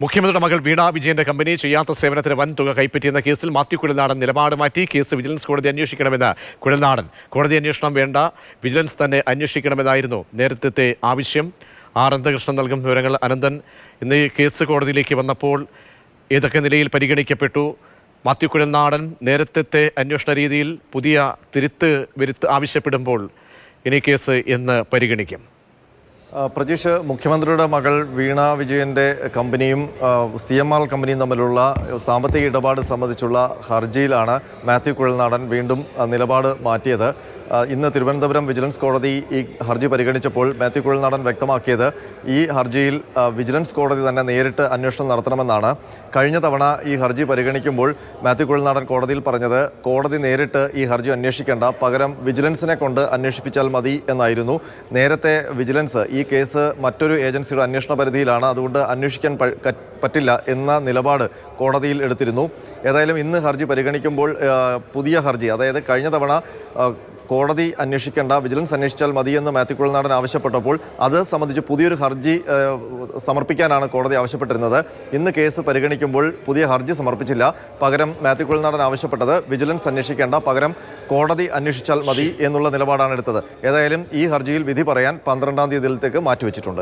മുഖ്യമന്ത്രിയുടെ മകൾ വീണ വിജയന്റെ കമ്പനി ചെയ്യാത്ത സേവനത്തിന് വൻ തുക കൈപ്പറ്റിയെന്ന കേസിൽ മാത്യു കുഴൽനാടൻ നിലപാട് മാറ്റി കേസ് വിജിലൻസ് കോടതി അന്വേഷിക്കണമെന്ന് കുഴൽനാടൻ. കോടതി അന്വേഷണം വേണ്ട വിജിലൻസ് തന്നെ അന്വേഷിക്കണമെന്നായിരുന്നു നേരത്തെ ആവശ്യം. ആർ. അനന്തകൃഷ്ണൻ നൽകും വിവരങ്ങൾ അനന്തൻ. ഇന്ന് കേസ് കോടതിയിലേക്ക് വന്നപ്പോൾ ഏതൊക്കെ നിലയിൽ പരിഗണിക്കപ്പെട്ടു? മാത്യു കുഴൽനാടൻ നേരത്തെ അന്വേഷണ രീതിയിൽ പുതിയ തിരുത്ത് വരുത്ത് ആവശ്യപ്പെടുമ്പോൾ ഇനി കേസ് എന്ന് പരിഗണിക്കും. പ്രജീഷ് മുഖ്യമന്ത്രിയുടെ മകൾ വീണ വിജയന്റെ കമ്പനിയും സി എം ആർ കമ്പനിയും തമ്മിലുള്ള സാമ്പത്തിക ഇടപാട് സംബന്ധിച്ചുള്ള ഹർജിയിലാണ് മാത്യു കുഴൽനാടൻ വീണ്ടും നിലപാട് മാറ്റിയത്. ഇന്ന് തിരുവനന്തപുരം വിജിലൻസ് കോടതി ഈ ഹർജി പരിഗണിച്ചപ്പോൾ മാത്യു കുഴൽനാടൻ വ്യക്തമാക്കിയത് ഈ ഹർജിയിൽ വിജിലൻസ് കോടതി തന്നെ നേരിട്ട് അന്വേഷണം നടത്തണമെന്നാണ്. കഴിഞ്ഞ തവണ ഈ ഹർജി പരിഗണിക്കുമ്പോൾ മാത്യു കുഴൽനാടൻ കോടതിയിൽ പറഞ്ഞത് കോടതി നേരിട്ട് ഈ ഹർജി അന്വേഷിക്കേണ്ട പകരം വിജിലൻസിനെ കൊണ്ട് അന്വേഷിപ്പിച്ചാൽ മതി എന്നായിരുന്നു. നേരത്തെ വിജിലൻസ് ഈ കേസ് മറ്റൊരു ഏജൻസിയുടെ അന്വേഷണ പരിധിയിലാണ്. അതുകൊണ്ട് അന്വേഷിക്കാൻ പറ്റില്ല എന്ന നിലപാട് കോടതിയിൽ എടുത്തിരുന്നു. ഏതായാലും ഇന്ന് ഹർജി പരിഗണിക്കുമ്പോൾ പുതിയ ഹർജി അതായത് കഴിഞ്ഞ തവണ കോടതി അന്വേഷിക്കേണ്ട വിജിലൻസ് അന്വേഷിച്ചാൽ മതിയെന്ന് മാത്യു കുഴൽനാടൻ ആവശ്യപ്പെട്ടപ്പോൾ അത് സംബന്ധിച്ച് പുതിയൊരു ഹർജി സമർപ്പിക്കാനാണ് കോടതി ആവശ്യപ്പെട്ടിരുന്നത്. ഇന്ന് കേസ് പരിഗണിക്കുമ്പോൾ പുതിയ ഹർജി സമർപ്പിച്ചില്ല. പകരം മാത്യു കുഴൽനാടൻ ആവശ്യപ്പെട്ടത് വിജിലൻസ് അന്വേഷിക്കേണ്ട പകരം കോടതി അന്വേഷിച്ചാൽ മതി എന്നുള്ള നിലപാടാണ് എടുത്തത്. ഏതായാലും ഈ ഹർജിയിൽ വിധി പറയാൻ പന്ത്രണ്ടാം തീയതിയിലത്തേക്ക് മാറ്റിവെച്ചിട്ടുണ്ട്.